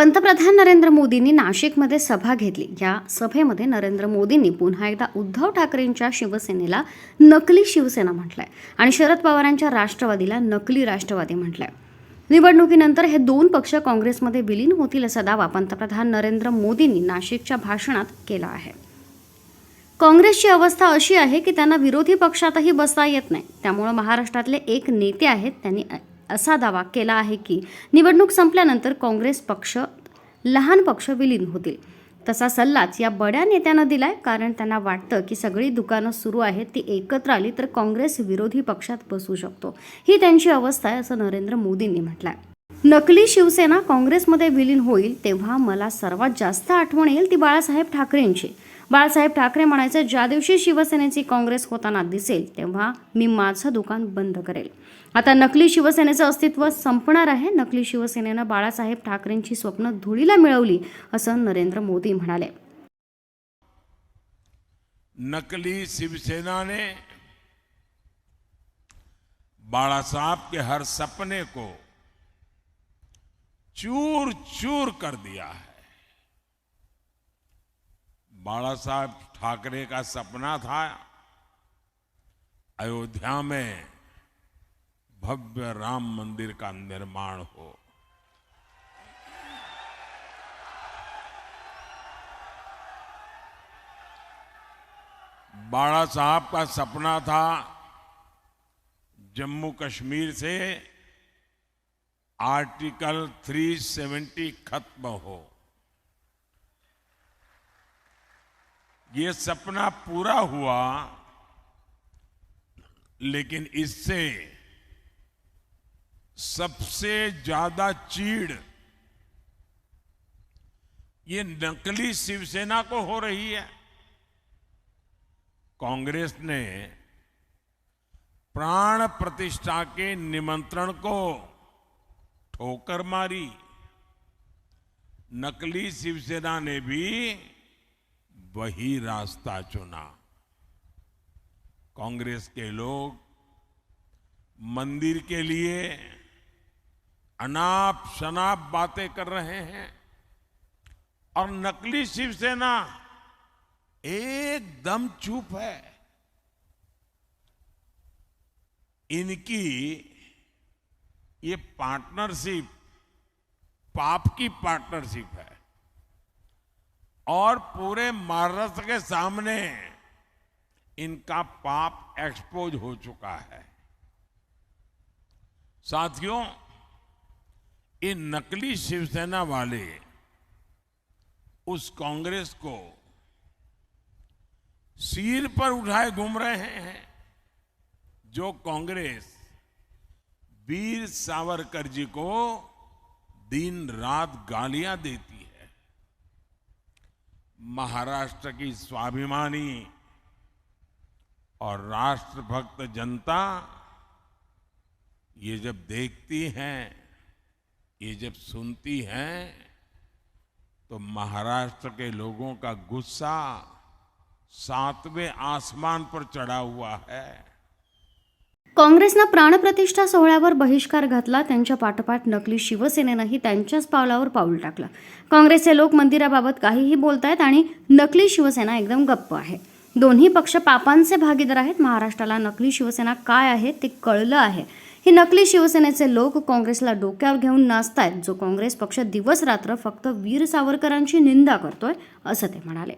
पंतप्रधान नरेंद्र मोदींनी नाशिकमध्ये सभा घेतली. या सभेमध्ये नरेंद्र मोदींनी पुन्हा एकदा उद्धव ठाकरेंच्या शिवसेनेला नकली शिवसेना म्हटलंय आणि शरद पवारांच्या राष्ट्रवादीला नकली राष्ट्रवादी म्हटलंय. निवडणुकीनंतर हे दोन पक्ष काँग्रेसमध्ये विलीन होतील असा दावा पंतप्रधान नरेंद्र मोदींनी नाशिकच्या भाषणात केला आहे. काँग्रेसची अवस्था अशी आहे की त्यांना विरोधी पक्षातही बसता येत नाही. त्यामुळे महाराष्ट्रातले एक नेते आहेत त्यांनी असा दावा केला आहे की निवडणूक संपल्यानंतर काँग्रेस पक्ष लहान पक्ष विलीन होतील. तसा सल्लाच या बड्या नेत्यानं दिलाय कारण त्यांना वाटतं की सगळी दुकानं सुरू आहेत ती एकत्र आली तर काँग्रेस विरोधी पक्षात बसू शकतो. ही त्यांची अवस्था आहे असं नरेंद्र मोदींनी म्हटलं आहे नकली शिवसेना काँग्रेसमध्ये विलीन होईल तेव्हा मला सर्वात जास्त आठवण येईल ती बाळासाहेब ठाकरेंची. बाळासाहेब ठाकरे म्हणायचं ज्या दिवशी शिवसेनेची काँग्रेस होताना दिसेल तेव्हा मी माझं दुकान बंद करेल. आता नकली शिवसेनेचं अस्तित्व संपणार आहे. नकली शिवसेनेनं बाळासाहेब ठाकरेंची स्वप्न धुळीला मिळवली असं नरेंद्र मोदी म्हणाले. नकली शिवसेनाने बाळासाहेब के हर सपने को चूर चूर कर दिया है। बाला साहब ठाकरे का सपना था अयोध्या में भव्य राम मंदिर का निर्माण हो। बाड़ा साहब का सपना था जम्मू कश्मीर से आर्टिकल 370 खत्म हो। ये सपना पूरा हुआ, लेकिन इससे सबसे ज़्यादा चीड़ ये नकली शिवसेना को हो रही है। कांग्रेस ने प्राण प्रतिष्ठा के निमंत्रण को ठोकर मारी। नकली शिवसेना ने भी वही रास्ता चुना। कांग्रेस के लोग मंदिर के लिए अनाप शनाप बातें कर रहे हैं और नकली शिवसेना एकदम चुप है। इनकी ये पार्टनरशिप पाप की पार्टनरशिप है। और पूरे महाराष्ट्र के सामने इनका पाप एक्सपोज हो चुका है। साथियों, ये नकली शिवसेना वाले उस कांग्रेस को सिर पर उठाए घूम रहे हैं, जो कांग्रेस वीर सावरकर जी को दिन रात गालियाँ देती है। महाराष्ट्र की स्वाभिमानी और राष्ट्रभक्त जनता ये जब देखती है, ये जब सुनती हैं तो महाराष्ट्र के लोगों का गुस्सा सातवें आसमान पर चढ़ा हुआ है। काँग्रेसनं प्राणप्रतिष्ठा सोहळ्यावर बहिष्कार घातला त्यांच्या पाठोपाठ नकली शिवसेनेनंही त्यांच्याच पावलावर पाऊल टाकलं. काँग्रेसचे लोक मंदिराबाबत काहीही बोलतायत आणि नकली शिवसेना एकदम गप्प आहे. दोन्ही पक्ष पापांचे भागीदार आहेत. महाराष्ट्राला नकली शिवसेना काय आहे ते कळलं आहे. ही नकली शिवसेनेचे लोक काँग्रेसला डोक्यावर घेऊन नाचतायत जो काँग्रेस पक्ष दिवस रात्र फक्त वीर सावरकरांची निंदा करतोय असं ते म्हणाले.